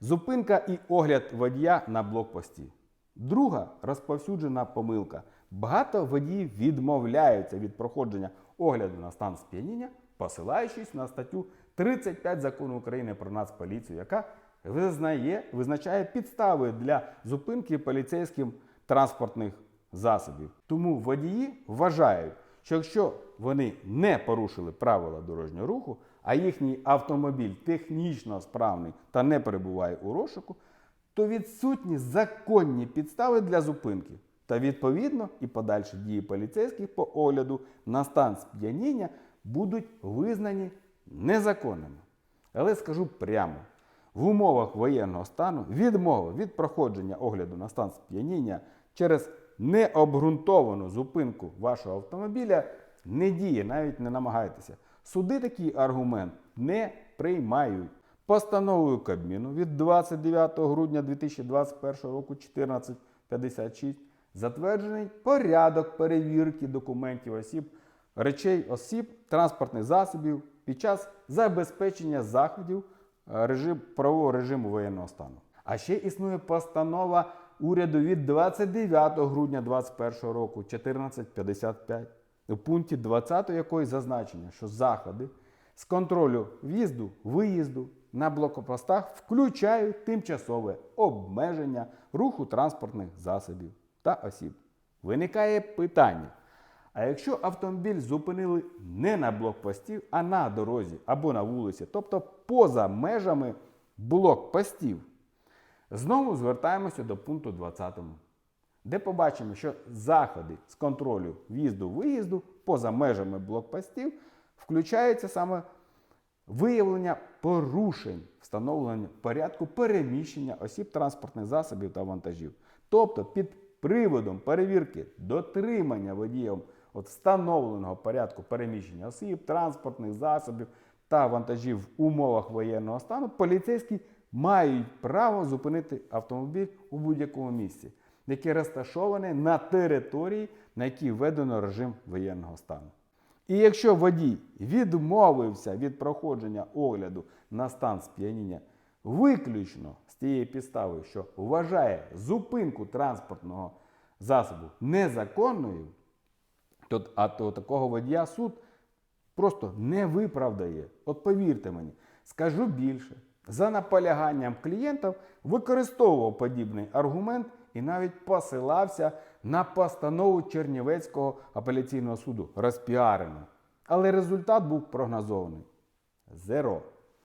Зупинка і огляд водія на блокпості. Друга розповсюджена помилка. Багато водіїв відмовляються від проходження огляду на стан сп'яніння, посилаючись на статтю 35 закону України про нацполіцію, яка визнає, визначає підстави для зупинки поліцейським транспортних засобів. Тому водії вважають, що якщо вони не порушили правила дорожнього руху, а їхній автомобіль технічно справний та не перебуває у розшуку, то відсутні законні підстави для зупинки. Та відповідно і подальші дії поліцейських по огляду на стан сп'яніння будуть визнані незаконними. Але скажу прямо: в умовах воєнного стану відмова від проходження огляду на стан сп'яніння через необґрунтовану зупинку вашого автомобіля не діє, навіть не намагайтеся. Суди такий аргумент не приймають. Постановою Кабміну від 29 грудня 2021 року 1456 затверджений порядок перевірки документів осіб, речей осіб, транспортних засобів під час забезпечення заходів е, режим, правового режиму воєнного стану. А ще існує постанова уряду від 29 грудня 2021 року 1455, у пункті 20 якої зазначено, що заходи з контролю в'їзду, виїзду на блокпостах включають тимчасове обмеження руху транспортних засобів та осіб. Виникає питання: а якщо автомобіль зупинили не на блокпості, а на дорозі або на вулиці, тобто поза межами блокпостів, знову звертаємося до пункту 20, де побачимо, що заходи з контролю в'їзду-виїзду поза межами блокпостів включаються саме виявлення порушень встановлення порядку переміщення осіб транспортних засобів та вантажів. Тобто під приводом перевірки дотримання водієм от встановленого порядку переміщення осіб, транспортних засобів та вантажів в умовах воєнного стану, поліцейські мають право зупинити автомобіль у будь-якому місці, яке розташоване на території, на якій введено режим воєнного стану. І якщо водій відмовився від проходження огляду на стан сп'яніння виключно з тієї підстави, що вважає зупинку транспортного засобу незаконною, то, а то такого водія суд просто не виправдає. От повірте мені, скажу більше. За наполяганням клієнтів використовував подібний аргумент і навіть посилався на постанову Чернівецького апеляційного суду розпіарену. Але результат був прогнозований. Зеро.